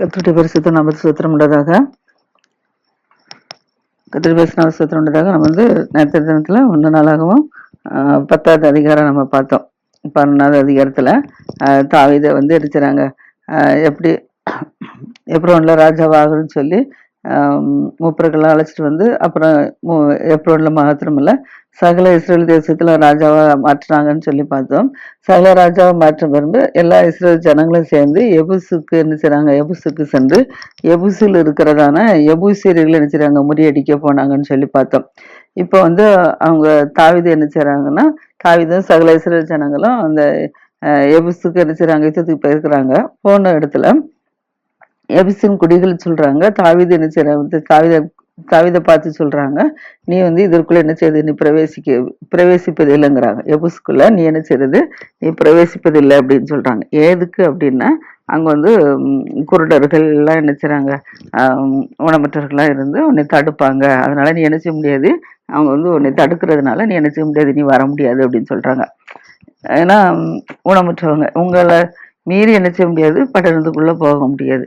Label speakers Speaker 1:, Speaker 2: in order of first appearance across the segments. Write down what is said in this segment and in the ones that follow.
Speaker 1: கத்துடைய பரிசுத்த நமது சுத்திரம் உள்ளதாக. கத்திரி பேசின சுத்திரம் உள்ளதாக நம்ம வந்து நேற்று தினத்தில் ஒன்று நாளாகவும் பத்தாவது அதிகாரம் நம்ம பார்த்தோம். பன்னெண்டாவது அதிகாரத்தில் தாவிதை வந்து அடிச்சுறாங்க எப்படி எப்ரோனில் ராஜாவாகணும்னு சொல்லி மூப்பர்களை அழைச்சிட்டு வந்து அப்புறம் மூ- எப்ரோனில் மாத்திரமில்ல சகல இஸ்ரேல் தேசத்தில் ராஜாவாக மாற்றுறாங்கன்னு சொல்லி பார்த்தோம். சகல ராஜாவை மாற்ற பிறகு எல்லா இஸ்ரேல் ஜனங்களும் சேர்ந்து எபுசுக்கு என்ன செய்கிறாங்க எபுசுக்கு சென்று எபுசில் இருக்கிறதான எபுசீரியர்கள் என்ன செய்கிறாங்க முறியடிக்க போனாங்கன்னு சொல்லி பார்த்தோம். இப்போ வந்து அவங்க தாவிது என்ன செய்கிறாங்கன்னா தாவிதும் சகல இஸ்ரேல் ஜனங்களும் அந்த எபுசுக்கு என்ன செய்கிறாங்க யுத்தத்துக்கு போயிருக்கிறாங்க. போன இடத்துல எபிசின் குடிகள் சொல்றாங்க. தாவித என்ன செய்யறாங்க தாவித தாவித பார்த்து சொல்றாங்க. நீ வந்து இதற்குள்ள என்ன செய்யுது நீ பிரவேசிக்க பிரவேசிப்பது இல்லைங்கிறாங்க. எபுஸ்குள்ள நீ என்ன செய்யறது? நீ பிரவேசிப்பது இல்லை அப்படின்னு சொல்றாங்க. எதுக்கு அப்படின்னா அங்க வந்து குருடர்கள் எல்லாம் என்ன செய்யறாங்க? ஆம், இருந்து உன்னை தடுப்பாங்க. அதனால நீ என்ன செய்ய முடியாது? அவங்க வந்து உன்னை தடுக்கிறதுனால நீ என்ன செய்ய முடியாது? நீ வர முடியாது அப்படின்னு சொல்றாங்க. ஏன்னா ஊனமுற்றவங்க உங்களை மீறி என்ன செய்ய முடியாது பட்டணத்துக்குள்ள போக முடியாது.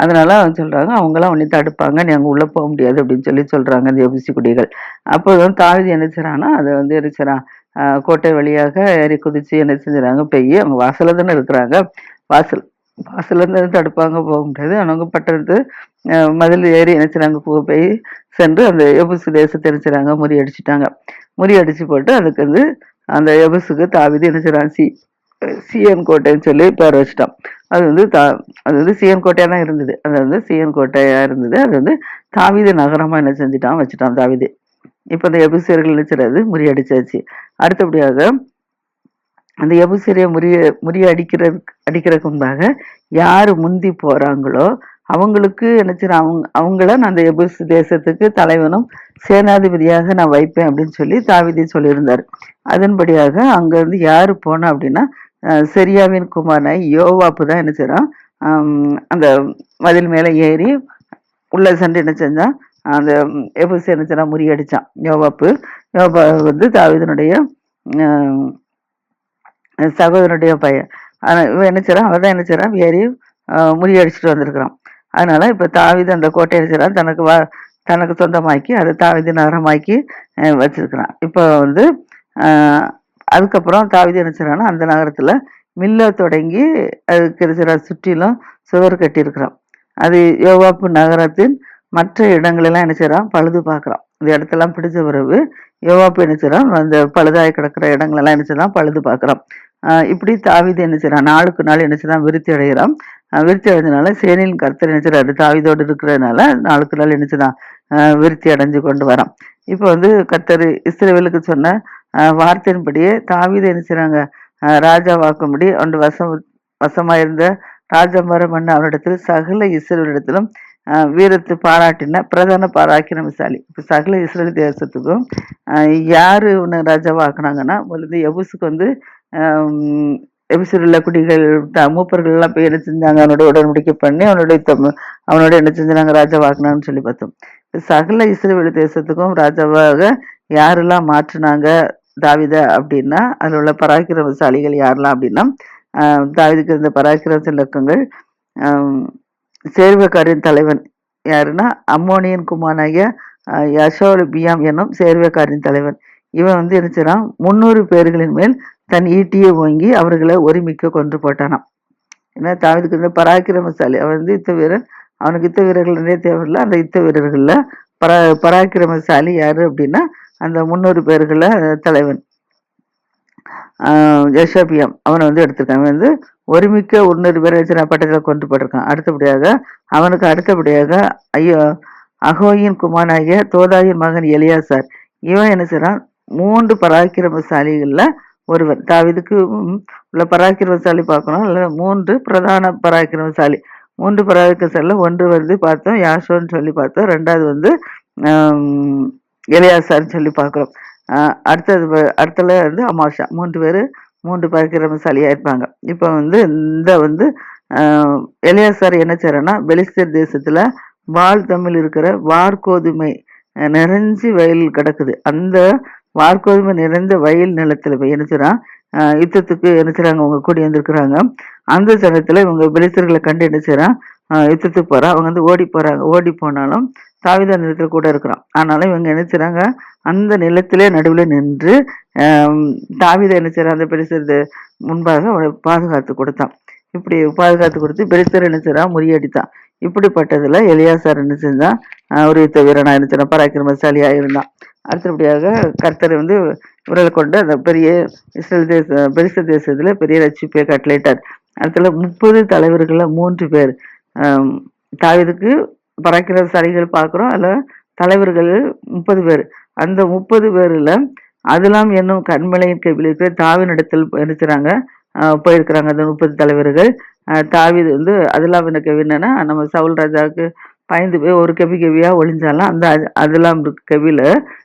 Speaker 1: அதனால அவங்க சொல்கிறாங்க அவங்களாம் உன்னை தடுப்பாங்க நீ அங்கே உள்ளே போக முடியாது அப்படின்னு சொல்லி சொல்கிறாங்க இந்த எபிசி குடிகள். அப்போ வந்து தாவிதி என்ன செய்கிறான்னா அதை வந்து என்ன செய்கிறான் கோட்டை வழியாக ஏறி குதிச்சு என்ன செஞ்சுறாங்க பெய்ய அவங்க வாசலில் தானே இருக்கிறாங்க. வாசல் வாசலேருந்து தடுப்பாங்க போக முடியாது. அவங்க பட்டணத்து மதில் ஏறி நினைச்சிறாங்க செய்றாங்க போய் சென்று அந்த எபுசு தேசத்தை என்ன செய்றாங்க முறியடிச்சிட்டாங்க. முறியடிச்சு போட்டு அதுக்கு வந்து அந்த எபுசுக்கு தாவிதி என்ன சி சிஎன் கோட்டைன்னு சொல்லி பேர் வச்சிட்டான் அது வந்து தா அது வந்து சிஎன் கோட்டையாக தான் இருந்தது. அது வந்து சிஎன் கோட்டையாக இருந்தது. அது வந்து தாவிது நகரமா என்ன செஞ்சுட்டான் வச்சுட்டான் தாவிது. இப்போ அந்த எபிசியர்கள் நினைச்சிடாது முறியடிச்சாச்சு அடுத்தபடியாக அந்த எபுசியரை முறிய முறியடிக்கிறது அடிக்கிறதுக்கு முன்பாக யார் முந்தி போறாங்களோ அவங்களுக்கு என்ன அவங்க அவங்கள நான் அந்த எபுஸ் தேசத்துக்கு தலைவனும் சேனாதிபதியாக நான் வைப்பேன் அப்படின்னு சொல்லி தாவிதி சொல்லியிருந்தார். அதன்படியாக அங்க இருந்து யாரு போனா அப்படின்னா செரியாவின் குமாரனை யோவாப்பு தான் என்ன செய்கிறான் அந்த மதில் மேலே ஏறி உள்ள சென்று என்ன செஞ்சான்? அந்த எபுசி என்ன செய்றான்? முறியடிச்சான். யோவாப்பு யோபா வந்து தாவிதனுடைய சகோதரனுடைய பையன். ஆனால் இவன் என்ன செய்கிறான் அவன் தான் என்ன செய்கிறான் ஏறி முறியடிச்சிட்டு வந்திருக்கிறான். அதனால இப்போ தாவீது அந்த கோட்டையை என்ன தனக்கு வா தனக்கு சொந்தமாக்கி அதை தாவீது நகரமாக்கி வச்சிருக்கிறான். இப்போ வந்து அதுக்கப்புறம் தாவீது என்ன செய்றான்னா அந்த நகரத்தில் மில்ல தொடங்கி அதுக்கு இருக்கிற சுற்றிலும் சுவர் கட்டியிருக்கிறான். அது யோவாப்பு நகரத்தின் மற்ற இடங்களெல்லாம் என்ன பழுது பார்க்குறான். இந்த இடத்தெல்லாம் பிடிச்ச பிறகு யோவாப்பு என்ன செய்கிறான் அந்த பழுதாய் கிடக்கிற இடங்களெல்லாம் என்ன செய்றான்? பழுது பார்க்குறான். இப்படி தாவீது என்ன செய்கிறான் நாளுக்கு நாள் என்ன செய்றான்? விருத்தி அடைகிறான். விருத்தி அடைஞ்சனால சேனையின் கர்த்தர் என்ன செய்றாரு? தாவீதோடு இருக்கிறதுனால நாளுக்கு நாள் என்ன செய்றான்? விருத்தி அடைஞ்சு கொண்டு வரான். இப்போ வந்து கர்த்தர் இஸ்ரேவேலுக்கு சொன்ன வார்த்தையின்படியே தாவீதை என்ன செய்றாங்க? ராஜா ராஜாவாக்கும்படி அவன் வசம் வசமாயிருந்த ராஜமரம் பண்ண அவனிடத்தில் சகல இஸ்ரேலிடத்திலும் ஆஹ் வீரத்தை பாராட்டின பிரதான பாராக்கிரமசாலி இப்போ சகல இஸ்ரேல் தேசத்துக்கும் யார் உன்னை உன்னை ராஜாவாக்குனாங்கன்னா வந்து எபுசுக்கு வந்து ஆஹ் குடிகள் த- மூப்பர்கள் எல்லாம் போய் என்ன செஞ்சாங்க? அவனோட உடன்படிக்கை பண்ணி அவனுடைய தம்- அவனோட என்ன செஞ்சாங்க? ராஜாவாக்குனான்னு சொல்லி பார்த்தோம். சகல இஸ்ரேல் தேசத்துக்கும் ராஜாவாக யாரெல்லாம் மாற்றினாங்க? தாவித அப்படின்னா அதில் உள்ள பராக்கிரமசாலிகள் யாரெல்லாம் அப்படின்னா தாவிதுக்கு இருந்த பராக்கிரம இலக்கங்கள் சேர்வக்காரின் தலைவன் யாருன்னா அம்மோனியன் குமாராகிய யசோல் பியாம் என்னும் சேர்வக்காரின் தலைவன். இவன் வந்து என்ன செய்றான்? முன்னூறு பேர்களின் மேல் தன் ஈட்டியை ஓங்கி அவர்களை ஒருமிக்க கொன்று போட்டானான் ஏன்னா தாவிதுக்கு இருந்த பராக்கிரமசாலி அவன் வந்து யுத்த வீரன். அவனுக்கு யுத்த வீரர்கள் நிறைய தேவையில்லை. அந்த யுத்த வீரர்களில் பரா பராக்கிரமசாலி யார் அப்படின்னா அந்த முன்னூறு பேர்களில் தலைவன் ஆஹ் யசோபியம் அவனை வந்து எடுத்திருக்கான். அவன் வந்து ஒருமிக்க முன்னூறு பேரை வச்சு பட்டத்தில் கொண்டு போட்டிருக்கான். அடுத்தபடியாக அவனுக்கு அடுத்தபடியாக ஐயோ அகோயின் குமாராகிய தோதாயின் மகன் எலியாசார் இவன் என்ன செய்கிறான் மூன்று பராக்கிரமசாலிகளில் ஒருவர் தாவிதுக்கு உள்ள பராக்கிரமசாலி பார்க்கணும். இல்லை மூன்று பிரதான பராக்கிரமசாலி. மூன்று பராக்கிரமசாலியில் ஒன்று வந்து பார்த்தோம் யாஷோன்னு சொல்லி பார்த்தோம். ரெண்டாவது வந்து எலியாசார்னு சொல்லி பார்க்குறோம் அடுத்தது அடுத்தல வந்து அமாஷா. மூன்று பேர் மூன்று பராக்கிரமசாலியா இருப்பாங்க. இப்போ வந்து இந்த வந்து இளையாசார் எலியாசார் என்ன செய்யறேன்னா பெலிஸ்தர் தேசத்தில் வால் தமிழ் இருக்கிற வார்கோதுமை நிறைஞ்சி நிறைஞ்சு வயல் கிடக்குது. அந்த வார்கோதுமை நிறைந்த வயல் நிலத்தில் போய் என்ன செய்கிறான் யுத்தத்துக்கு என்ன செய்கிறாங்க அவங்க கூடி வந்திருக்கிறாங்க. அந்த சமயத்தில் இவங்க பெலிஸ்தர்களை கண்டு என்ன யுத்தத்துக்கு போகிறா அவங்க வந்து ஓடி போகிறாங்க ஓடி போனாலும் தாவித நிலத்தில் கூட இருக்கிறான். ஆனாலும் இவங்க என்ன செய்கிறாங்க அந்த நிலத்திலே நடுவில் நின்று தாவித என்ன செய்றான் அந்த பெருசு முன்பாக அவனை பாதுகாத்து கொடுத்தான். இப்படி பாதுகாத்து கொடுத்து பெருசர் என்ன செய்றான்? முறியடித்தான். இப்படிப்பட்டதில் எலியாசார் என்ன செஞ்சான்? ஒரு யுத்த வீரனாக என்ன பராக்கிரமசாலியாக இருந்தான். அடுத்தபடியாக கர்த்தர் வந்து இவர்களை கொண்டு அந்த பெரிய இஸ்ரேல் தேச பெருச தேசத்தில் பெரிய ரட்சிப்பை கட்டளையிட்டார். அடுத்தல முப்பது தலைவர்களில் மூன்று பேர் தாவிதுக்கு பறக்கிற சரிகள் பார்க்குறோம். அதில் தலைவர்கள் முப்பது பேர். அந்த முப்பது பேரில் அதெல்லாம் என்னும் கண்மலையின் கைவிலிருக்கு தாவினிடத்தில் இருக்கிறாங்க போயிருக்கிறாங்க அந்த முப்பது தலைவர்கள். ஆஹ் வந்து அதெல்லாம் எனக்கு என்னென்னா நம்ம சவுல் ராஜாவுக்கு பயந்து போய் ஒரு கவி கவியாக ஒழிஞ்சாலாம் அந்த அதெல்லாம் கவியில்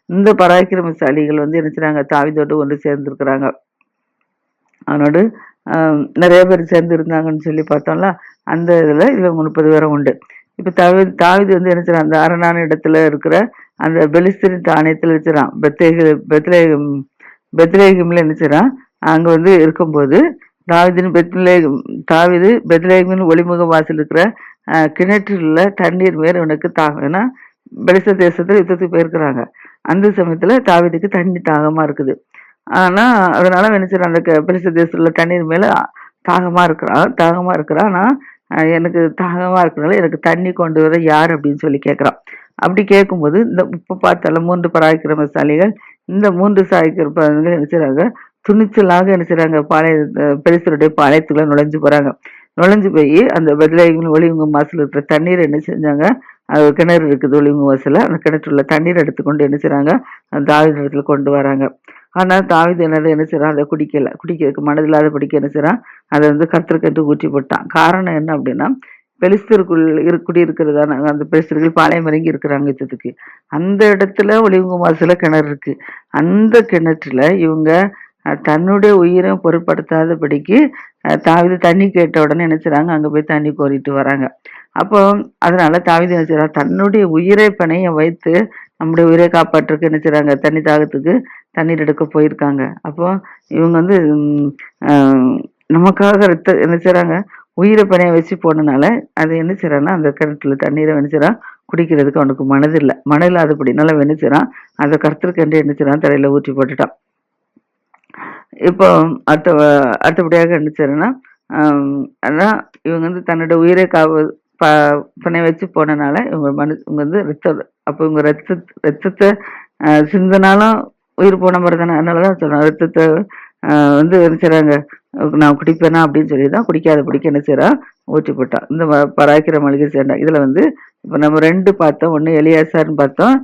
Speaker 1: இந்த பராக்கிரமசாலிகள் வந்து என்ன செய்றாங்க? ஒன்று சேர்ந்துருக்குறாங்க. அவனோடு நிறைய பேர் சேர்ந்து இருந்தாங்கன்னு சொல்லி பார்த்தோம்ல அந்த இதில் இவங்க முப்பது பேரும் உண்டு. இப்போ தாவீது தாவிது வந்து என்ன செய்றான்? அந்த அரணான இடத்துல இருக்கிற அந்த பெலிஸ்தரின் தானியத்தில் வச்சுறான் பெத்தேக பெத்லேகம் பெத்லேகம்ல என்ன செய்றான்? அங்கே வந்து இருக்கும்போது தாவிதின் பெத்லேகம் தாவிது பெத்லேகமின் ஒளிமுக வாசல் இருக்கிற கிணற்றில் தண்ணீர் மேல் உனக்கு தாகம் ஏன்னா பெலிஸ்த தேசத்தில் யுத்தத்துக்கு போயிருக்கிறாங்க. அந்த சமயத்தில் தாவிதுக்கு தண்ணி தாகமாக இருக்குது. ஆனால் அதனால என்ன செய்றான்? அந்த க- பெலிஸ்த தேசத்தில் தண்ணீர் மேலே தாகமாக இருக்கிறான் தாகமாக இருக்கிறான். ஆனால் எனக்கு தாகமாக இருக்கிறனால எனக்கு தண்ணி கொண்டு வர யார் அப்படின்னு சொல்லி கேட்குறான் அப்படி கேட்கும்போது இந்த இப்போ பார்த்தால மூன்று பராக்கிரமசாலிகள் இந்த மூன்று சாய்க்கிறவங்க என்ன செய்கிறாங்க துணிச்சலாக என்ன செய்கிறாங்க பாளைய பெருசருடைய பாளையத்துக்குள்ள நுழைஞ்சு போகிறாங்க நுழைஞ்சு போய் அந்த பதிலாளிகள் ஒளிவுங்க மாசில் இருக்கிற தண்ணீர் என்ன செஞ்சாங்க? அது கிணறு இருக்குது ஒளிவங்க மாசில் அந்த கிணற்றுள்ள தண்ணீர் எடுத்துக்கொண்டு என்ன செய்கிறாங்க அந்த தாவீது கொண்டு வராங்க. ஆனால் தாவீது என்னது என்ன செய்றான் அதை குடிக்கல. குடிக்கிறதுக்கு மனதில்லாத படிக்க என்ன செய்கிறான் அதை வந்து கத்திரக்கட்டு ஊற்றி போட்டான். காரணம் என்ன அப்படின்னா பெலிஸ்தருக்குள் இரு குடியிருக்கிறதான அந்த பெலிஸ்தர்கள் பாளையம் இறங்கி இருக்கிறாங்க யுத்தத்துக்கு. அந்த இடத்துல ஒளிவுங்க வாசல்ல கிணறு இருக்கு. அந்த கிணற்றுல இவங்க தன்னுடைய உயிரை பொருட்படுத்தாதபடிக்கு தாவிது தண்ணி கேட்ட உடனே என்ன அங்கே போய் தண்ணி கோரிட்டு வராங்க. அப்போ அதனால தாவீது என்ன தன்னுடைய உயிரை பணைய வைத்து நம்முடைய உயிரை காப்பாற்றுக்கு என்ன செய்றாங்க? தண்ணி தாகத்துக்கு தண்ணீர் எடுக்க போயிருக்காங்க. அப்போ இவங்க வந்து நமக்காக ரத்த என்ன செய்றாங்க? உயிரை பணைய வச்சு போனனால அது என்ன செய்கிறான்னா அந்த கிணத்துல தண்ணீரை என்ன குடிக்கிறதுக்கு அவனுக்கு மனதில்லை. மனதில்லாதபடினால அவன் என்ன செய்றான்? அந்த கருத்திற்கண்டு என்ன செய்றான்? தலையில ஊற்றி போட்டுட்டான். இப்போ அடுத்த அடுத்தபடியாக என்ன செய்யறேன்னா அதான் இவங்க வந்து தன்னோட உயிரை காவ ப பணை வச்சு போனனால இவங்க மனு இவங்க வந்து ரத்த அப்போ இவங்க ரத்த ரத்தத்தை சிந்தனாலும் சிந்தினாலும் உயிர் போன மாதிரி தானே அதனால தான் சொல்கிறேன் ரத்தத்தை ஆஹ் வந்து என்ன செய்றாங்க? நான் குடிப்பேனா அப்படின்னு சொல்லி தான் குடிக்காத பிடிக்க என்ன செய்றான் ஊற்றி போட்டான் இந்த பராக்கிற மளிகை சேர்ந்தா இதுல வந்து இப்போ நம்ம ரெண்டு பார்த்தோம். ஒன்று எலியாசார்னு பார்த்தோம்.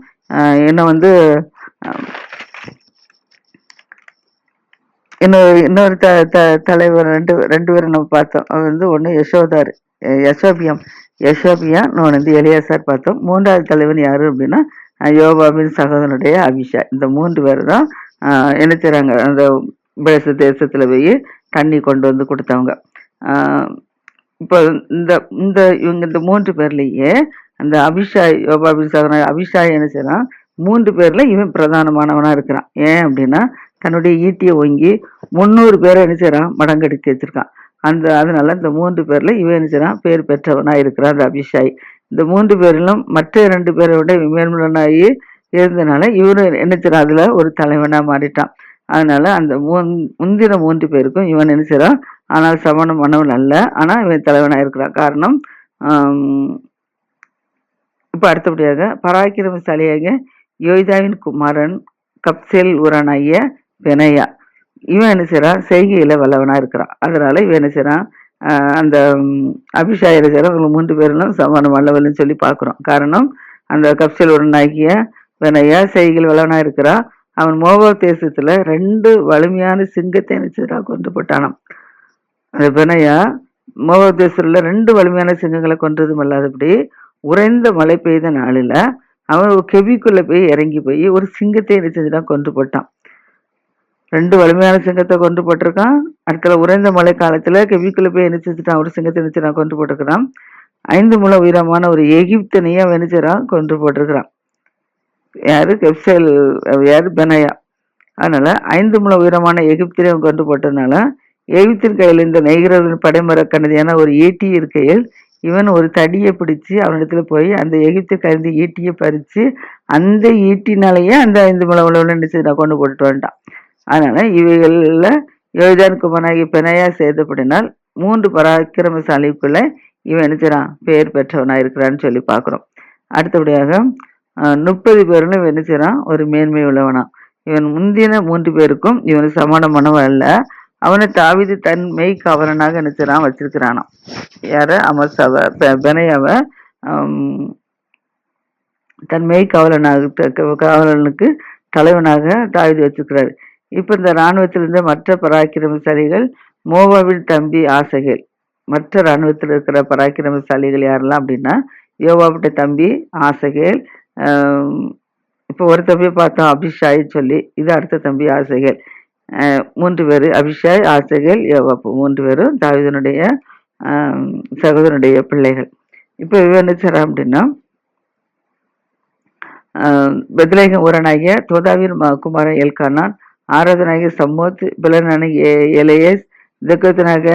Speaker 1: என்ன வந்து இன்னொரு இன்னொரு த த தலைவர் ரெண்டு ரெண்டு பேரும் நம்ம பார்த்தோம். அது வந்து ஒன்று யசோதார். யசோபியம். யசோபியா நான் வந்து எலியாசார் பார்த்தோம். மூன்றாவது தலைவன் யார் அப்படின்னா யோபாபின் சகோதரனுடைய அபிஷா. இந்த மூன்று பேர் தான் என்ன செய்கிறாங்க அந்த பேச தேசத்தில் போய் தண்ணி கொண்டு வந்து கொடுத்தவங்க. இப்போ இந்த இந்த இவங்க இந்த மூன்று பேர்லேயே அந்த அபிஷாய் யோபாபின் சகோதரன் அபிஷாய் என்ன செய்கிறான் மூன்று பேரில் இவன் பிரதானமானவனாக இருக்கிறான். ஏன் அப்படின்னா தன்னுடைய ஈட்டியை ஓங்கி முந்நூறு பேரை என்ன செய்கிறான் மடங்கெடுத்து வச்சுருக்கான். அந்த அதனால இந்த மூன்று பேர்ல இவன் என்ன பேர் பெற்றவனா இருக்கிறான் அந்த அபிஷாய். இந்த மூன்று பேரிலும் மற்ற ரெண்டு பேரை விட மேல்மலனாகி இருந்தனால இவரு என்ன செய்றான் அதுல ஒரு தலைவனா மாறிட்டான். அதனால அந்த மூன் முந்தின மூன்று பேருக்கும் இவன் என்ன செய்றான் ஆனால் சமணமானவன் அல்ல. ஆனா இவன் தலைவனா இருக்கிறான். காரணம் இப்போ அடுத்தபடியாக பராக்கிரமசாலியாக யோய்தாவின் குமாரன் கப்சேல் உரனாகிய பெனையா. இவன் என்ன செய்கிறான் செய்கையில் வல்லவனாக இருக்கிறான். அதனால் இவன் என்ன செய்கிறான் அந்த அபிஷா இருக்கிற என்ன இவங்க மூன்று பேரும் சமானம் வல்லவல்னு சொல்லி பார்க்கிறோம். காரணம் அந்த கப்சல் உடனாகிய வினையா செய்கையில் வல்லவனாக இருக்கிறான் அவன் மோகோ தேசத்தில் ரெண்டு வலிமையான சிங்கத்தை என்ன செய்றான் கொண்டு போட்டானான் அந்த வினையா மோகோ தேசத்தில் ரெண்டு வலிமையான சிங்கங்களை கொன்றதும் அல்லாதபடி உறைந்த மழை பெய்த நாளில் அவன் ஒரு கெவிக்குள்ளே போய் இறங்கி போய் ஒரு சிங்கத்தை என்ன செஞ்சுட்டான் கொன்று போட்டான். ரெண்டு வலிமையான சிங்கத்தை கொண்டு போட்டிருக்கான். அடுத்த உறைந்த மழை காலத்தில் கெமிக்கலில் போய் என்ன ஒரு சிங்கத்தை என்ன நான் கொண்டு போட்டிருக்கிறான். ஐந்து முழ உயரமான ஒரு எகிப்தனையும் அவன் கொண்டு போட்டிருக்கிறான். யாரு? கெப்சேல் யாரு? பெனயா. அதனால ஐந்து முழ உயரமான எகிப்தனையும் கொண்டு போட்டதுனால எகிப்தின் கையில் இந்த நெய்கிறவர்களின் படைமர கணதியான ஒரு ஈட்டி இருக்கையில் இவன் ஒரு தடியை பிடிச்சு அவனிடத்துல போய் அந்த எகிப்து கலந்து ஈட்டியை பறித்து அந்த ஈட்டினாலேயே அந்த ஐந்து முளை உழவுல நினைச்சு கொண்டு போட்டுட்டு வந்துட்டான். அதனால் இவைகளில் யோய்தான் குமாராகி பெனையா செய்தபடினால் மூன்று பராக்கிரமசாலிக்குள்ளே இவன் நினைச்சான் பெயர் பெற்றவனாக இருக்கிறான்னு சொல்லி பார்க்குறோம். அடுத்தபடியாக முப்பது பேருன்னு இவன் நினைச்சான் ஒரு மேன்மை உள்ளவனா. இவன் முந்தின மூன்று பேருக்கும் இவன் சமானமானவன் அல்ல. அவனை தாவிது தன் மெய் காவலனாக நினைச்சான் வச்சிருக்கிறானாம். யார? அமர்சாவ பெனையாவ தன் மெய் கவலனாக காவலனுக்கு தலைவனாக தாவிது வச்சிருக்கிறாரு. இப்போ இந்த இராணுவத்தில் இருந்த மற்ற பராக்கிரமசாலிகள் மோவாவின் தம்பி ஆசைகள் மற்ற இராணுவத்தில் இருக்கிற பராக்கிரமசாலிகள் யாரெல்லாம் அப்படின்னா யோவாவுடைய தம்பி ஆசைகள் இப்போ ஒரு தம்பி பார்த்தோம் அபிஷாய் சொல்லி இது அடுத்த தம்பி ஆசைகள் மூன்று பேர் அபிஷாய் ஆசைகள் யோவாப்பு மூன்று பேரும் தாவிதனுடைய சகோதரனுடைய பிள்ளைகள். இப்போ என்ன செய்றான் அப்படின்னா பெத்லேகம் ஊரனாகிய தோதாவின் குமாரன் எல்கானான் ஆராதனாகிய சம்மோத் பிளனாகிய எலையஸ் தெக்கத்தனாக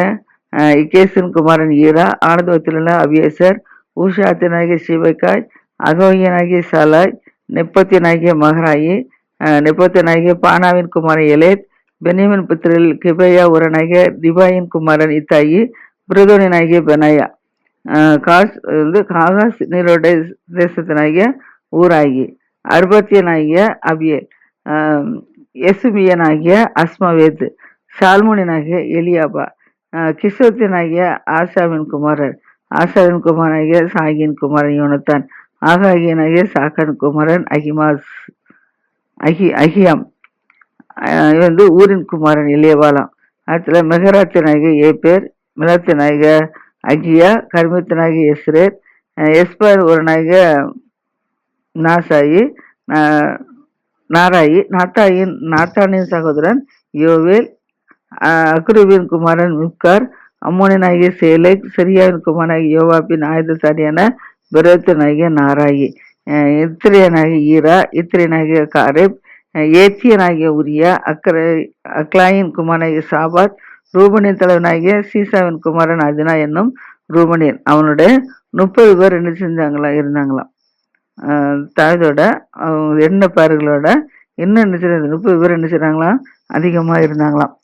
Speaker 1: இகேசன் குமாரன் ஈரா ஆனந்தவத்திலுள்ள அபியேசர் ஊஷாத்தினாகிய சிவகாய் அகோயனாகிய சாலாய் நெப்பத்தியனாகிய மகராயி நெப்பத்தியனாகிய பானாவின் குமாரன் எலேத் பெனியமின் புத்திரில் கிபையா உரனாகிய திபாயின் குமாரன் இத்தாயி பிரதோனினாகிய பெனாயா. காஸ் வந்து காகாஸ் நீரோட தேசத்தினாகிய ஊராகி அர்பத்தியனாகிய அபியல். எசுமியனாகிய அஸ்மவேத் சால்முனியனாகிய எலியாபா கிஷோத்தியனாகிய ஆசாவின் குமாரர் ஆசாவின் குமாரனாகிய சாகியின் குமாரன் யோனத்தான் ஆகாகியனாகிய சாக்கன் குமாரன் அகிமாஸ் அகி அகியாம் வந்து ஊரின் குமாரன் இளையவாலாம் அடுத்துல மெகராத்தியனாகிய ஏப்பேர் மிலத்தியனாகிய அகியா கர்மத்தினாகிய எஸ்ரேர் எஸ்பர் ஒரு நாயக நாசாயி நாராயி நாத்தாயின் நாட்டானின் சகோதரன் யோவேல் அக்ருவின் குமாரன் மிப்கார் அம்மோனினாகிய சேலை சிரியாவின் குமாரனாகிய யோவாப்பின் ஆயுதசாரியான பிரத்தனாகிய நாராயி இத்திரியனாகிய ஈரா இத்திரியனாகிய காரேப் ஏத்தியனாகிய உரியா அக்ர அக்லாயின் குமாரனாகிய சாபாத் ரூபனின் தலைவனாகிய சீசாவின் குமாரன் அதினா என்னும் ரூபனின். அவனுடைய முப்பது பேர் என்ன செஞ்சாங்களா? இருந்தாங்களாம். தாவிதோட எண்ண பேர்களோட இன்னும் என்ன செய்யறது முப்பது பேர் என்ன செய்கிறாங்களாம் அதிகமாக இருந்தாங்களாம்.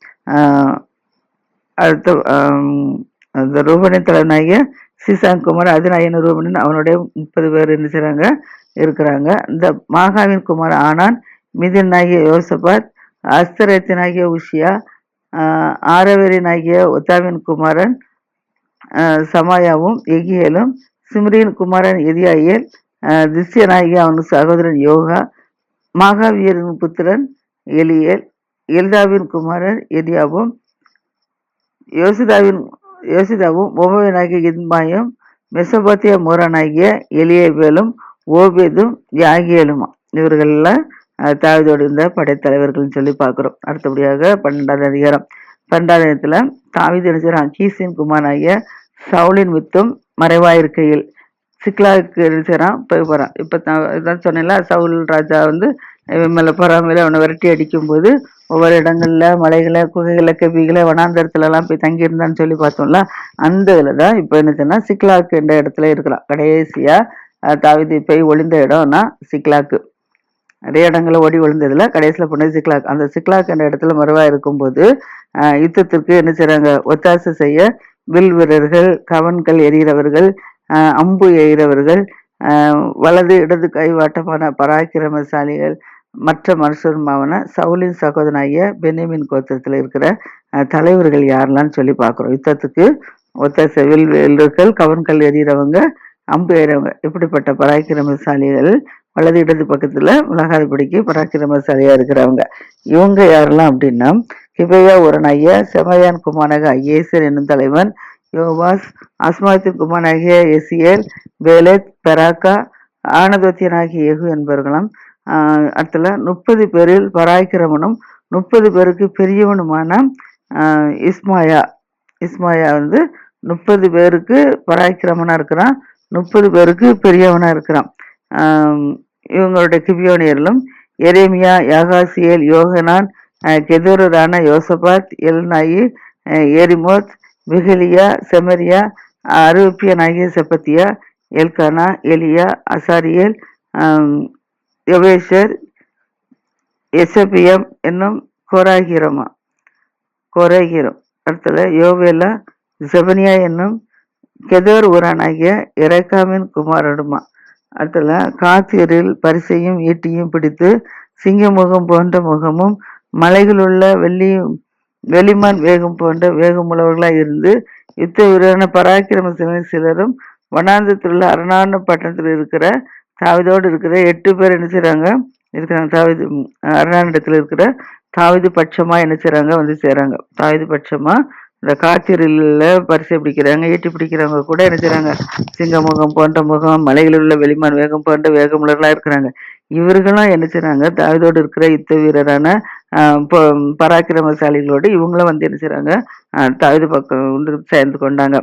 Speaker 1: அடுத்த அந்த ரூபனின் தலைவனாகிய சீசான் குமார் அதிநாயன ரூபனின் அவனுடைய முப்பது பேர் என்ன செய்கிறாங்க இருக்கிறாங்க. இந்த மாகாவின் குமார் ஆனான் மிதினாகிய யோசபாத் அஸ்தரத்தினாகிய உஷியா ஆரவேரினாகிய ஒத்தாவின் குமாரன் சமாயாவும் எகியலும் சிம்ரியின் குமாரன் எதியாயல் திஸ்யனாகிய அவன் சகோதரன் யோகா மகாவீரின் புத்திரன் எலியேல் எல்தாவின் குமாரன் எலியாவும் யோசிதாவின் யோசிதாவும் ஒமோவனாகிய இன்மாயும் மெசபோத்திய மூரனாகிய எலியவேலும் ஓபேதும் யாகியலுமா இவர்கள்லாம் தாவிதோடு இருந்த படைத்தலைவர்கள்னு சொல்லி பார்க்குறோம். அடுத்தபடியாக பன்னெண்டாவது அதிகாரம். பன்னெண்டாவது இடத்துல தாவித நினைச்சான் கீசின் குமாராகிய சவுலின் வித்தும் மறைவாயிருக்கையில் சிக்லாவுக்கு நினைச்சான் போய் போகிறான் இப்போ இதான் சொன்னேன்ல சவுல் ராஜா வந்து இவன் மேலே பொறாமையில அவனை விரட்டி அடிக்கும்போது ஒவ்வொரு இடங்களில் மலைகளை குகைகளை கவிகளை வனாந்தரத்துலலாம் போய் தங்கியிருந்தான்னு சொல்லி பார்த்தோம்ல அந்த இதில் தான் இப்போ என்னச்சுன்னா சிக்லாக்கு என்ற இடத்துல இருக்கலாம் கடைசியாக தாவிதி போய் ஒளிந்த இடம்னா சிக்லாக்கு. நிறைய இடங்களை ஓடி விழுந்ததுல கடைசியில் போனது சிக்லாக் அந்த சிக்லாக் என்ற இடத்துல மறைவாக இருக்கும்போது யுத்தத்திற்கு என்ன செய்கிறாங்க ஒத்தாசை செய்ய வில் வீரர்கள் கவன்கள் எறிகிறவர்கள் அம்பு எறிகிறவர்கள் வலது இடது கைவாட்டமான பராக்கிரமசாலிகள் மற்ற மனுஷருமாவன சவுலின் சகோதரனாகிய பெனிமின் கோத்திரத்தில் இருக்கிற தலைவர்கள் யாரெல்லாம் சொல்லி பார்க்குறோம்? யுத்தத்துக்கு ஒத்த செவில் வீரர்கள் கவன்கள் எறிகிறவங்க அம்பு எறிகிறவங்க இப்படிப்பட்ட பராக்கிரமசாலிகள் வலது இடது பக்கத்தில் உலகாதிபடிக்கு பராக்கிரமசாலியாக இருக்கிறவங்க. இவங்க யாரெல்லாம் அப்படின்னா கிபையா ஒரு ஐயா செமையான் குமாரக ஐயேசர் என்னும் தலைவன் யோவாஸ் அஸ்மாத்தின் குமாரனாகிய எசியல் வேலத் பெராக்கா ஆனதோத்தியனாகிய எகு என்பவர்களும் அடுத்தல முப்பது பேரில் பராக்கிரமனும் முப்பது பேருக்கு பெரியவனுமான இஸ்மாயா. இஸ்மாயா வந்து முப்பது பேருக்கு பராக்கிரமனாக இருக்கிறான் முப்பது பேருக்கு பெரியவனாக இருக்கிறான். இவங்களுடைய கிபியோனியர்களும் எரேமியா யாகாசியல் யோகனான் கெதூரரான யோசபாத் எல்நாயி எரிமோத் விகலியா செமரியா அருப்பியனாகிய செப்பத்தியா எல்கானா எலியா அசாரியல் யவேஷர் எசபியம் என்னும் கோராகிரமா கோராகிரம். அடுத்தது யோவேலா ஜெபனியா என்னும் கெதோர் ஊரானாகிய எரேக்காமின் குமாரனுமா. அடுத்தது காத்திரில் பரிசையும் ஈட்டியும் பிடித்து சிங்க முகம் போன்ற முகமும் மலைகளுள்ள வெள்ளி வெளிமான் வேகம் போன்ற வேகமுள்ளவர்களாக இருந்து யுத்த வீரரான சிலரும் வனாந்தத்தில் அரணான பட்டணத்தில் இருக்கிற தாவிதோடு இருக்கிற எட்டு பேர் என்ன செய்கிறாங்க இருக்கிறாங்க. தாவிது அரணானிடத்தில் இருக்கிற தாவிது பட்சமாக என்ன செய்கிறாங்க வந்து செய்கிறாங்க தாவிது பட்சமாக இந்த காத்திரில பரிசை பிடிக்கிறாங்க ஈட்டி பிடிக்கிறவங்க கூட என்ன செய்கிறாங்க சிங்க முகம் போன்ற முகம் மலைகளில் உள்ள வெளிமான் வேகம் போன்ற வேகமுள்ளர்களா இருக்கிறாங்க. இவர்களும் என்ன செய்கிறாங்க தாவிதோடு இருக்கிற யுத்த வீரரான பராக்கிரமசாலிகளோடு இவங்களும் வந்து என்ன செய்கிறாங்க ஆஹ் பக்கம் வந்து சேர்ந்து கொண்டாங்க.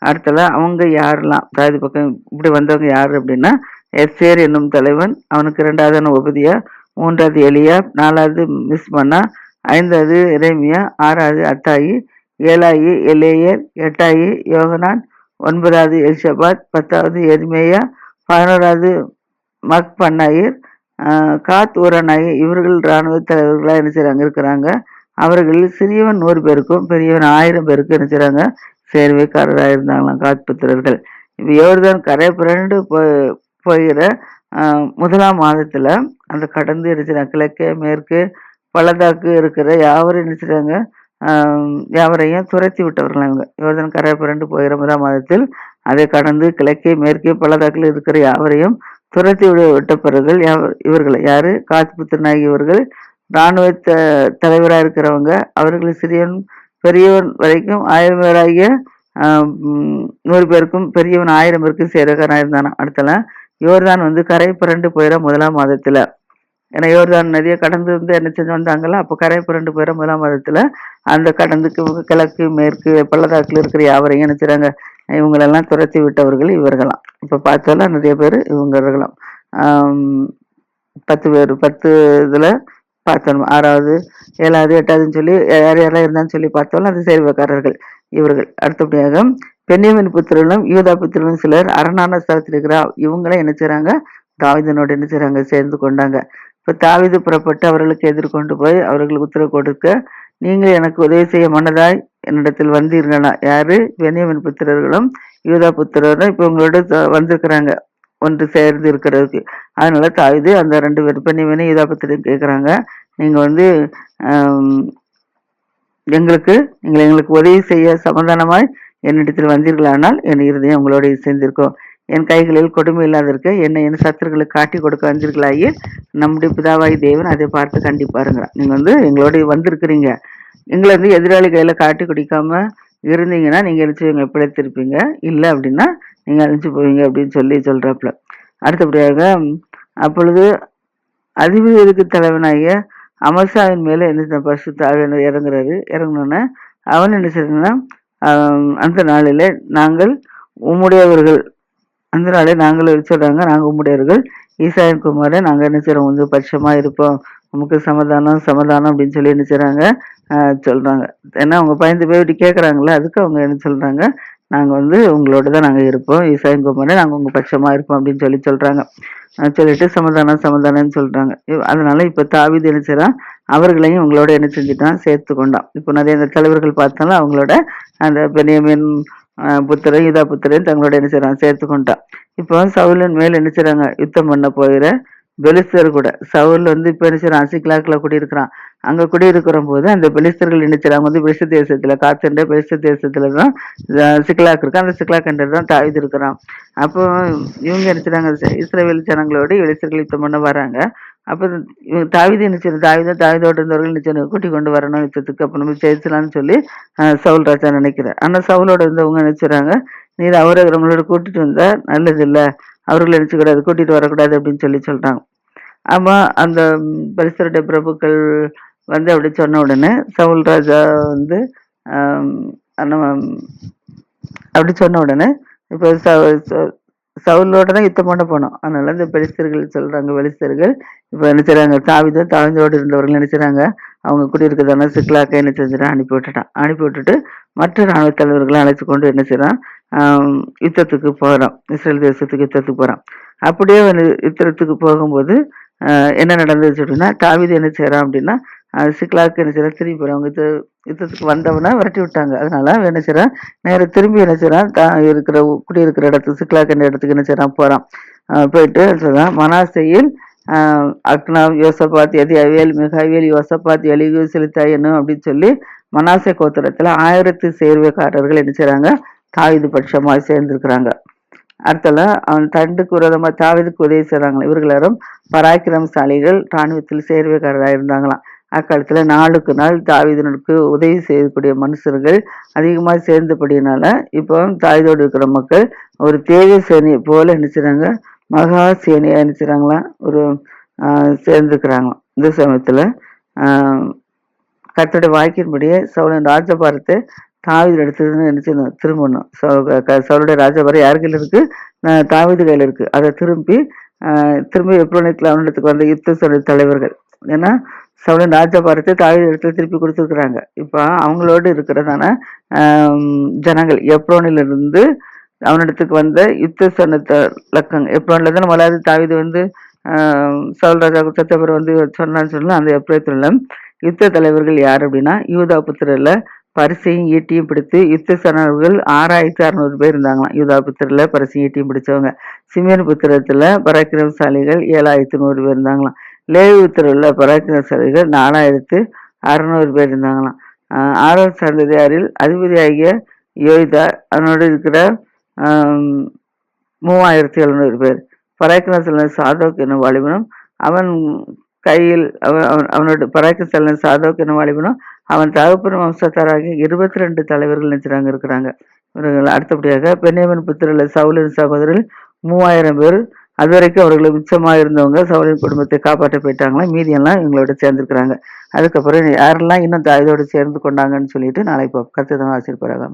Speaker 1: அடுத்தது அவங்க யாரெல்லாம் தாவீது பக்கம் இப்படி வந்தவங்க யார் அப்படின்னா எஸ்ஏர் என்னும் தலைவன் அவனுக்கு ரெண்டாவது உபதியா மூன்றாவது எலியா நாலாவது மிஸ் பண்ணா ஐந்தாவது இறைமியா ஆறாவது அத்தாயி ஏழாயி எலேயர் எட்டாயி யோகனான் ஒன்பதாவது எல்ஷபாத் பத்தாவது எர்மேயா பதினோராவது மக் பண்ணாயிர் காத் ஊரனாயி இவர்கள் இராணுவ தலைவர்களாக என்ன செய்கிறாங்க இருக்கிறாங்க. அவர்களில் சிறியவன் நூறு பேருக்கும் பெரியவன் ஆயிரம் பேருக்கும் என்ன செய்றாங்க? சேர்வைக்காரராக இருந்தாங்களாம் காத் புத்திரர்கள். இப்போ யோர்தான் கரை புரண்டு போய் போகிற முதலாம் மாதத்தில் அந்த கடந்து இருக்கிறாங்க கிழக்கே மேற்கு பள்ளத்தாக்கு இருக்கிற யாவரும் என்ன செய்கிறாங்க யாவரையும் துரத்தி விட்டவர்கள் இவங்க. யோர்தான் கரை புரண்டு போகிற முதலாம் மாதத்தில் அதை கடந்து கிழக்கே மேற்கே பள்ளத்தாக்கில் இருக்கிற யாவரையும் துரத்தி விட விட்டப்பவர்கள் இவர்கள் யாரு? காத்புத்திரனாகி இவர்கள். இராணுவ த தலைவராக இருக்கிறவங்க. அவர்கள் சிறியவன் பெரியவன் வரைக்கும் ஆயிரம் பேராகிய நூறு பேருக்கும் பெரியவன் ஆயிரம் பேருக்கும் சேரகனாக இருந்தானா அடுத்தல யோர்தான் வந்து கரை புரண்டு போயிட முதலாம் மாதத்தில். ஏன்னா யோர்தான் நதியை கடந்து வந்து என்ன செஞ்சு வந்தாங்கல்ல? அப்போ கரை புரண்டு போயிட முதலாம் மாதத்தில் அந்த கடந்துக்கு கிழக்கு மேற்கு பள்ளதாக்கில் இருக்கிற யாவரையும் என்ன இவங்களெல்லாம் துரத்தி விட்டவர்கள் இவர்களாம். இப்போ பார்த்தாலும் நிறைய பேர் இவங்களாம் பத்து பேர் பத்து இதில் பார்த்தோம். ஆறாவது ஏழாவது எட்டாவதுன்னு சொல்லி யார் யாரெல்லாம் இருந்தான்னு சொல்லி பார்த்தாலும் அது சேர்வக்காரர்கள் இவர்கள். அடுத்தபடியாக பெண்ணியமின் புத்திரர்களும் யூதா புத்திரர்களும் சிலர் அரணான ஸ்தலத்தில் இருக்கிற இவங்களாம் என்ன செய்கிறாங்க தாவிதனோடு என்ன செய்கிறாங்க சேர்ந்து கொண்டாங்க. இப்போ தாவிது புறப்பட்டு அவர்களுக்கு எதிர்கொண்டு போய் அவர்களுக்கு உத்தரவு கொடுக்க நீங்கள் எனக்கு உதவி செய்ய மனதாய் என்னிடத்தில் வந்தீர்களா? யாரு? வெனியமின் புத்திரர்களும் யூதா புத்திரரும் இப்போ உங்களோட வந்திருக்கிறாங்க. ஒன்று சேர்ந்து இருக்கிறதுக்கு. அதனால தாயுது அந்த ரெண்டு பேர் பெண்ணியமனை யூதா புத்திரம் கேட்குறாங்க நீங்கள் வந்து எங்களுக்கு நீங்கள் எங்களுக்கு உதவி செய்ய சமாதானமாய் என்னிடத்தில் வந்தீர்களானால் என் இருதயம் உங்களோட சேர்ந்திருக்கும். என் கைகளில் கொடுமை இல்லாதிருக்க என்னை என் சத்துருக்களுக்கு காட்டி கொடுக்க வந்திருக்கலாயே. நம்முடைய பிதாவாய் தேவன் அதை பார்த்து கண்டிப்பாருங்கிறான் நீங்கள் வந்து எங்களோட வந்திருக்கிறீங்க. எங்களை வந்து எதிராளி கையில் காட்டி குடிக்காம இருந்தீங்கன்னா நீங்கள் என்ன செய்வீங்க பிழைத்திருப்பீங்க இல்லை அப்படின்னா நீங்கள் அழிஞ்சு போவீங்க அப்படின்னு சொல்லி சொல்கிறாப்புல அடுத்தபடியாக அப்பொழுது அதிபதிக்கு தலைவனாகிய அமர்சாவின் மேலே என்ன பரிசுத்த ஆவியானவர் இறங்குறாரு? இறங்குனோன்னே அவன் என்ன செய்யணும்னா அந்த நாளில் நாங்கள் உம்முடையவர்கள் அந்த நாளே நாங்கள் உம்முடையவர்கள் ஈசாயன் குமாரை நாங்கள் என்ன செய்கிறோம் வந்து பட்சமாக இருப்போம். நமக்கு சமாதானம் சமாதானம் அப்படின்னு சொல்லி என்ன செய்கிறாங்க சொல்கிறாங்க ஏன்னா அவங்க பயந்து போய் இப்படி கேட்குறாங்களே அதுக்கு அவங்க என்ன சொல்கிறாங்க நாங்கள் வந்து உங்களோட தான் நாங்கள் இருப்போம். ஈசாயன் குமாரை நாங்கள் உங்கள் பட்சமாக இருப்போம் அப்படின்னு சொல்லி சொல்கிறாங்க சொல்லிட்டு சமாதானம் சமாதானம்னு சொல்கிறாங்க அதனால் அதனால தாவித தாவீது என்ன செய்றான் அவர்களையும் உங்களோட என்ன செஞ்சுட்டான் சேர்த்து கொண்டான் இப்போ நிறைய இந்த தலைவர்கள் பார்த்தாலும் அவங்களோட அந்த பெனியமின் புத்திரன் யூதா புத்திரன் தங்களோட என்ன செய்கிறாங்க சேர்த்து கொண்டான் இப்போ சவுலின் மேல் என்ன செய்றாங்க யுத்தம் பண்ண போகிற பெலிஸ்தர் கூட. சவுல் வந்து இப்போ என்ன செய்றான் சிக்லாக்ல குடியிருக்கிறான். அங்கே குடியிருக்கிற போது அந்த பெலிஸ்தர்கள் என்ன வந்து பெலிஸ்த தேசத்தில் காத்துன்ற பெலிஸ்த தேசத்தில் தான் சிக்லாக் இருக்கு. அந்த சிக்லாக் தான் தாவிது இருக்கிறான். அப்போ இவங்க என்ன செய்றாங்க ஜனங்களோட பெலிஸ்தர்கள் யுத்தம் பண்ண வராங்க. அப்போ இவங்க தாவிது என்ன செய்யணும் தாவித தாவிதோட இருந்தவர்கள் என்ன செய்யணும்? கூட்டி கொண்டு வரணும் யுத்தத்துக்கு அப்போ நம்ம ஜெயிச்சலாம்னு சொல்லி சவுல் ராஜா நினைக்கிறார் ஆனால் சவுலோட இருந்தவங்க நினைச்சுறாங்க நீர் அவரை நம்மளோட கூட்டிட்டு வந்தா நல்லது இல்லை. அவர்களை நினைச்சுக்கூடாது கூட்டிட்டு வரக்கூடாது அப்படின்னு சொல்லி சொல்றாங்க. ஆமா அந்த பரிசருடைய பிரபுக்கள் வந்து அப்படி சொன்ன உடனே சவுல் ராஜா வந்து நம்ம அப்படி சொன்ன உடனே இப்போ ச- சவுலோட தான் யுத்தம் பண்ண போனோம். அதனால இந்த பெலிஸ்தர்கள் சொல்றாங்க பெலிஸ்தர்கள் இப்போ என்ன தாவித தாழ்ந்தோடு இருந்தவர்கள் என்ன செய்றாங்க அவங்க குடியிருக்கிறதான சிக்கலாக்க என்ன செஞ்சிடான் அனுப்பி விட்டுட்டான். அனுப்பி விட்டுட்டு மற்ற இராணுவ தலைவர்களை அழைச்சு கொண்டு என்ன செய்யறான் யுத்தத்துக்கு போகிறான் இஸ்ரேல் தேசத்துக்கு யுத்தத்துக்கு போகிறான் அப்படியே யுத்தத்துக்கு போகும்போது என்ன நடந்துச்சு அப்படின்னா தாவீது என்ன செய்யறான் அப்படின்னா ஆஹ், சிக்லாக்கு என்ன செய்றான் திரும்பி போறான் அவங்க யுத்த- யுத்தத்துக்கு வந்தவனா விரட்டி விட்டாங்க. அதனால அவன் என்ன செய்றான் நேராக திரும்பி என்ன செய்கிறான் தான் இருக்கிற குடியிருக்கிற இடத்துக்கு சிக்கலாக்கு என்ற இடத்துக்கு என்ன செய்கிறான் போறான். போயிட்டு சொல்றான் மனாசையில் ஆஹ், அக்னாவ் யோசபாத் எதி அவியல் மிகாவியல் யோசபாத் எலிகு செலுத்தாயனு அப்படின்னு சொல்லி மனாசை கோத்திரத்துல ஆயிரத்து சேர்வைக்காரர்கள் என்ன செய்கிறாங்க தாவீது பட்சமாக சேர்ந்துருக்கிறாங்க. அடுத்தல அவன் தண்டுக்கு விரோதமா தாவீதுக்கு உதவி செய்றாங்களா. இவர்கள் எல்லாரும் பராக்கிரமசாலிகள் இராணுவத்தில் சேர்வைக்காரராக இருந்தாங்களாம். அக்காலத்தில் நாளுக்கு நாள் தாவிதனுக்கு உதவி செய்யக்கூடிய மனுஷர்கள் அதிகமாக சேர்ந்தபடியினால இப்போ தாவீதோடு இருக்கிற மக்கள் ஒரு தேவை சேனையை போல நினைச்சுறாங்க. மகா சேனையாக நினைச்சுறாங்களாம் ஒரு சேர்ந்துக்கிறாங்களாம் இந்த சமயத்தில் கத்தோட வாய்க்கின்படியே சவுளன் ராஜபாரத்தை தாவீது எடுத்ததுன்னு என்ன திரும்பணும். சவுளுடைய க- ராஜபாரம் யார் கையில் இருக்குது தாவிது கையில் இருக்குது அதை திரும்பி திரும்பி எப்ரோனிக்ல அவனிடத்துக்கு வந்த யுத்த சபை தலைவர்கள். ஏன்னா சவுலன் ராஜபாரத்தை தாவீது இடத்துல திருப்பி கொடுத்துருக்குறாங்க. இப்போ அவங்களோடு இருக்கிறதான ஜனங்கள். எப்ரோனிலிருந்து அவனிடத்துக்கு வந்த யுத்த சனத்த லக்கங்க எப்ரோனில் தான் முதலாவது தாவீது வந்து சவுல் ராஜா சத்தபர் வந்து சொன்னான்னு சொல்லலாம் அந்த எப்ரேத்துல யுத்த தலைவர்கள் யார் அப்படின்னா யூதா புத்திரில் பரிசையும் ஈட்டியும் பிடித்து யுத்த சனர்கள் ஆறாயிரத்தி அறுநூறு பேர் இருந்தாங்களாம். யூதா புத்திரில் பரிசையும் ஈட்டியும் பிடிச்சவங்க. சிமியன் புத்திரத்தில் பராக்கிரமசாலிகள் ஏழாயிரத்தி நூறு பேர் இருந்தாங்களாம். லேவியத்தில் உள்ள பராக்கின சபைகள் நாலாயிரத்து அறநூறு பேர் இருந்தாங்களாம். ஆறாம் சந்ததியாரில் அதிபதியாகிய யோகிதா அவனோடு இருக்கிற மூவாயிரத்தி எழுநூறு பேர். பராக்கிரமசாலன் சாதோக் என்னும் வாலிபனும் அவன் கையில் அவன் அவன்- அவனோட பராக்கிரமசாலன் சாதோக் என்னும் வாலிபனும் அவன் தகப்பன் வம்சத்தாராகிய இருபத்தி ரெண்டு தலைவர்கள் நினைச்சாங்க இருக்கிறாங்க. இவர்கள் அடுத்தபடியாக பெண்ணியமன் புத்திரில் சவுலின் சகோதரில் மூவாயிரம் பேர் அது வரைக்கும் அவர்களுக்கு மிச்சமாக இருந்தவங்க சவுலின் குடும்பத்தை காப்பாற்ற போயிட்டாங்களா? மீதியெல்லாம் இவங்களோட சேர்ந்துருக்குறாங்க. அதுக்கப்புறம் யாரெல்லாம் இன்னும் இதோட சேர்ந்து கொண்டாங்கன்னு சொல்லிட்டு நாளைக்கு கருத்து தான் ஆசிரியப்பாங்க